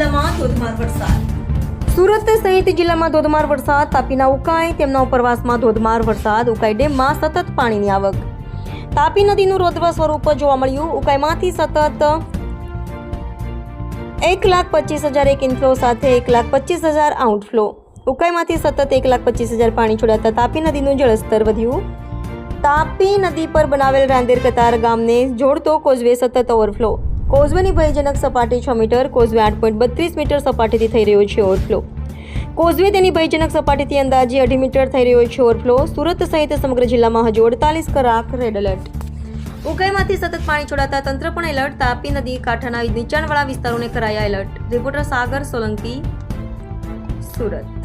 જિલ્લામાં ધોધમાર વરસાદ. સુરત સહિત જિલ્લામાં ધોધમાર વરસાદ, તાપીના ઉકાઈ, તેમના ઉપરવાસમાં ધોધમાર વરસાદ, ઉકાઈ ડેમમાં સતત પાણીની આવક. તાપી નદીનું રૌદ્ર સ્વરૂપ જોવા મળ્યું. ઉકાઈમાંથી સતત એક લાખ પચીસ હજાર એક ઇનફ્લો સાથે એક લાખ પચીસ હજાર આઉટફ્લો. ઉકાઈમાંથી સતત એક લાખ પચીસ હજાર પાણી છોડાતા તાપી નદીનું જળસ્તર વધ્યું. તાપી નદી પર બનાવેલ રાંદેર કતાર ગામને જોડતો કોઝવે સતત ઓવરફ્લો. કોઝવેની ભયજનક સપાટી છ મીટર, કોઝવે આઠ પોઈન્ટ બત્રીસ મીટર સપાટીથી થઈ રહ્યો છે ઓવરફ્લો. કોઝવે તેની ભયજનક સપાટીથી અંદાજે અઢી મીટર થઈ રહ્યો છે ઓવરફ્લો. સુરત સહિત સમગ્ર જિલ્લામાં હજુ અડતાલીસ કલાક રેડ એલર્ટ. ઉકાઈમાંથી સતત પાણી છોડાતા તંત્ર પણ એલર્ટ. તાપી નદી, કાંઠાના નીચાણવાળા વિસ્તારોને કરાયા એલર્ટ. રિપોર્ટર સાગર સોલંકી, સુરત.